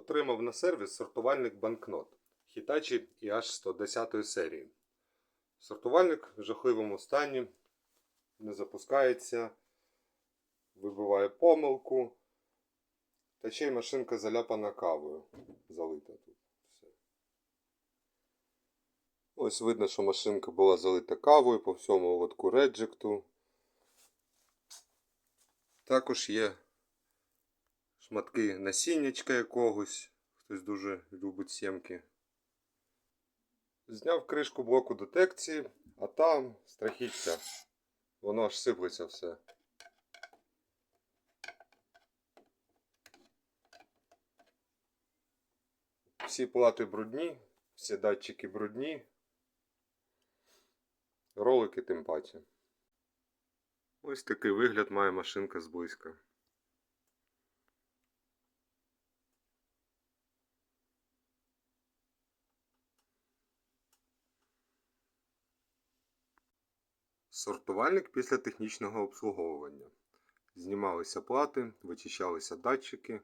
Отримав на сервіс сортувальник банкнот Hitachi IH 110 серії. Сортувальник в жахливому стані, не запускається, вибиває помилку. Та ще й машинка заляпана кавою. Залита тут. Все. Ось видно, що машинка була залита кавою по всьому лотку реджекту. Також є шматки насіннячка якогось. Хтось дуже любить сімки. Зняв кришку блоку детекції, а там страхіття. Воно аж сиплеться все. Всі плати брудні, всі датчики брудні. Ролики тим паче. Ось такий вигляд має машинка зблизька. Сортувальник після технічного обслуговування. Знімалися плати, вичищалися датчики.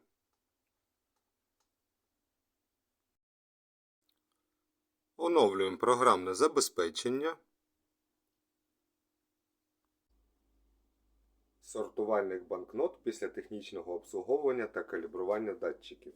Оновлюємо програмне забезпечення. Сортувальник банкнот після технічного обслуговування та калібрування датчиків.